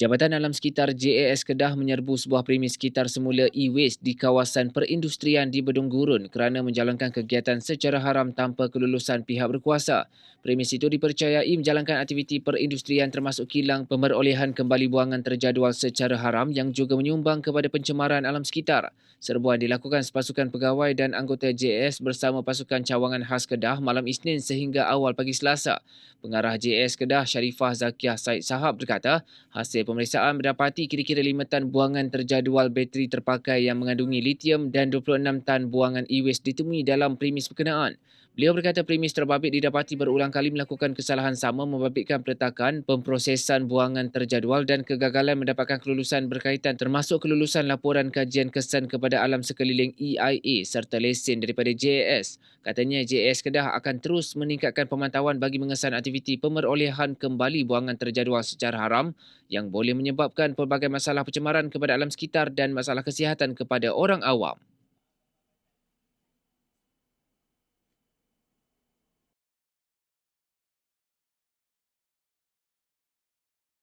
Jabatan Alam Sekitar JAS Kedah menyerbu sebuah premis sekitar semula e-waste di kawasan perindustrian di Bedung Gurun kerana menjalankan kegiatan secara haram tanpa kelulusan pihak berkuasa. Premis itu dipercayai menjalankan aktiviti perindustrian termasuk kilang pemerolehan kembali buangan terjadual secara haram yang juga menyumbang kepada pencemaran alam sekitar. Serbuan dilakukan sepasukan pegawai dan anggota JAS bersama pasukan cawangan khas Kedah malam Isnin sehingga awal pagi Selasa. Pengarah JAS Kedah Sharifah Zakiah Said Sahab berkata, hasil pemeriksaan mendapati kira-kira 5 tan buangan terjadual bateri terpakai yang mengandungi litium dan 26 tan buangan e-waste ditemui dalam premis berkenaan. Beliau berkata premis terbabit didapati berulang kali melakukan kesalahan sama membabitkan peletakan, pemprosesan buangan terjadual dan kegagalan mendapatkan kelulusan berkaitan termasuk kelulusan laporan kajian kesan kepada alam sekeliling EIA serta lesen daripada JAS. Katanya JAS Kedah akan terus meningkatkan pemantauan bagi mengesan aktiviti pemerolehan kembali buangan terjadual secara haram yang boleh menyebabkan pelbagai masalah pencemaran kepada alam sekitar dan masalah kesihatan kepada orang awam.